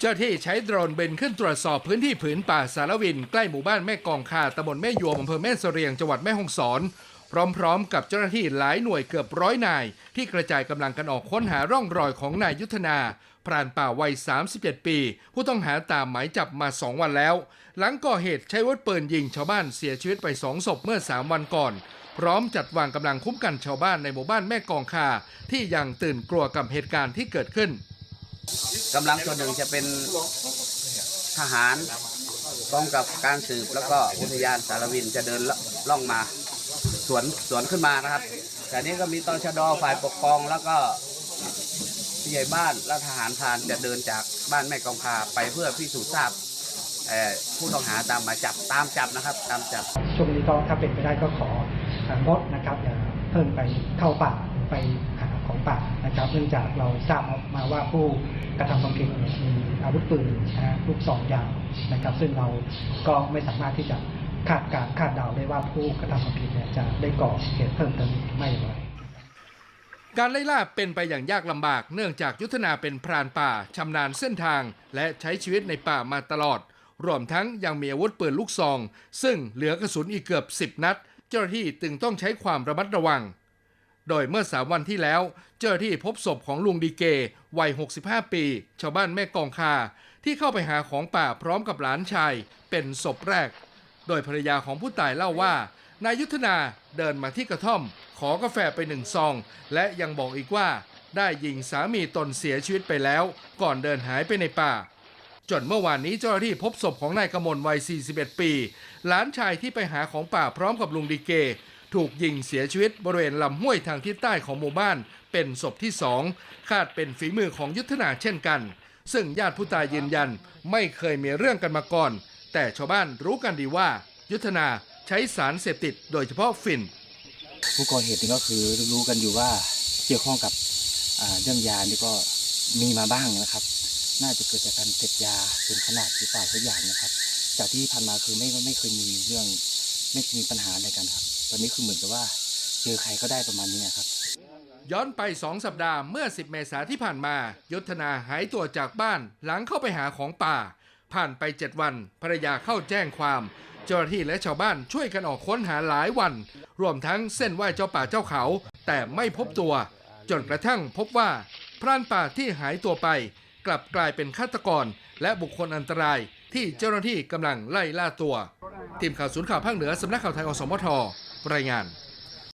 เจ้าที่ใช้โดรนบินขึ้นตรวจสอบพื้นที่ผืนป่าสารวิน ใกล้หมู่บ้านแม่กองคาตำบลแม่ยวมอำเภอแม่เสรียงจังหวัดแม่ฮ่องสอน พร้อมๆ กับเจ้าหน้าที่หลายหน่วยเกือบร้อยนาย ที่กระจายกำลังกันออกค้นหาร่องรอยของนายยุทธนา พรานป่าวัย 37 ปี ผู้ต้องหาตามหมายจับมา 2 วันแล้ว หลังก่อเหตุใช้วุธปืนยิงชาวบ้านเสียชีวิตไป2ศพเมื่อ 3 วันก่อน พร้อมจัดวางกำลังคุ้มกันชาวบ้านในหมู่บ้านแม่กองคาที่ยังตื่นกลัวกับเหตุการณ์ที่เกิดขึ้น กำลังส่วนหนึ่งจะเป็นทหารกองกับการสืบแล้วก็อุทยานสารวินจะเดินล่องมาสวนสวนขึ้นมานะครับ แต่นี้ก็มีตชดฝ่ายปกครองแล้วก็ผู้ใหญ่บ้านและทหารพานจะเดินจากบ้านแม่กองคาไปเพื่อพิสูจน์ทราบผู้ต้องหาตามมาจับตามจับนะครับ ตามจับช่วงนี้ก็ถ้าเป็นไปได้ก็ขอเอ่องดนะครับอย่าเพิ่มไปเข้าป่าไปหา ของป่านะครับ เนื่องจากเราทราบมาว่าผู้กระทำความผิดมีอาวุธปืนนะฮะลูกซองยาวนะครับ ซึ่งเราก็ไม่สามารถที่จะคาดการคาดเดาได้ว่าผู้กระทำความผิดเนี่ยจะได้ก่อเหตุเพิ่มเติมอีกหรือไม่อย่างไรการไล่ล่าเป็นไปอย่างยากลำบาก เนื่องจากยุทธนาเป็นพรานป่าชำนาญเส้นทาง และใช้ชีวิตในป่ามาตลอด รวมทั้งยังมีอาวุธปืนลูกซอง ซึ่งเหลือกระสุนอีกเกือบ 10 นัด เจ้าหน้าที่จึงต้องใช้ความระมัดระวัง โดยเมื่อสามวันที่แล้ว เจ้าหน้าที่พบศพของลุงดีเก วัย 65 ปี ชาวบ้านแม่กองคา ที่เข้าไปหาของป่าพร้อมกับหลานชาย เป็นศพแรก โดยภรรยาของผู้ตายเล่าว่า นายยุทธนาเดินมาที่กระท่อม ขอกาแฟไปหนึ่งซอง และยังบอกอีกว่า ได้ยิงสามีตนเสียชีวิตไปแล้ว ก่อนเดินหายไปในป่าจนเมื่อวานนี้เจ้าหน้าที่พบศพของนายกมลวัย 41 ปี หลานชายที่ไปหาของป่าพร้อมกับลุงดีเก ถูกยิงเสียชีวิตบริเวณลำห้วยทางทิศใต้ของหมู่บ้าน เป็นศพที่สองคาดเป็นฝีมือของยุทธนาเช่นกัน ซึ่งญาติผู้ตายยืนยันไม่เคยมีเรื่องกันมาก่อน แต่ชาวบ้านรู้กันดีว่า ยุทธนาใช้สารเสพติดโดยเฉพาะฝิ่นผู้ก่อเหตุนี่ก็คือรู้กันอยู่ว่าเกี่ยวข้องกับเรื่องยานี่ก็มีมาบ้างนะครับ น่าจะเกิดจากการเสพยาเป็นขนาดหรือเปล่าสักอย่างนะครับ จากที่ผ่านมาคือไม่ไม่เคยมีเรื่องไม่มีปัญหาอะไรกันครับ ตอนนี้คือเหมือนกับว่าเจอใครก็ได้ประมาณนี้ครับ ย้อนไป 2 สัปดาห์เมื่อ 10 เมษาที่ผ่านมา ยุทธนาหายตัวจากบ้านหลังเข้าไปหาของป่า ผ่านไป 7 วันภรรยาเข้าแจ้งความ เจ้าหน้าที่และชาวบ้านช่วยกันออกค้นหาหลายวัน รวมทั้งเส้นไหวเจ้าป่าเจ้าเขา แต่ไม่พบตัว จนกระทั่งพบว่าพรานป่าที่หายตัวไป กลับกลายเป็นฆาตกร และบุคคลอันตรายที่เจ้าหน้าที่กำลังไล่ล่าตัว ทีมข่าวศูนย์ข่าวภาคเหนือสำนักข่าวไทยอสมท รายงาน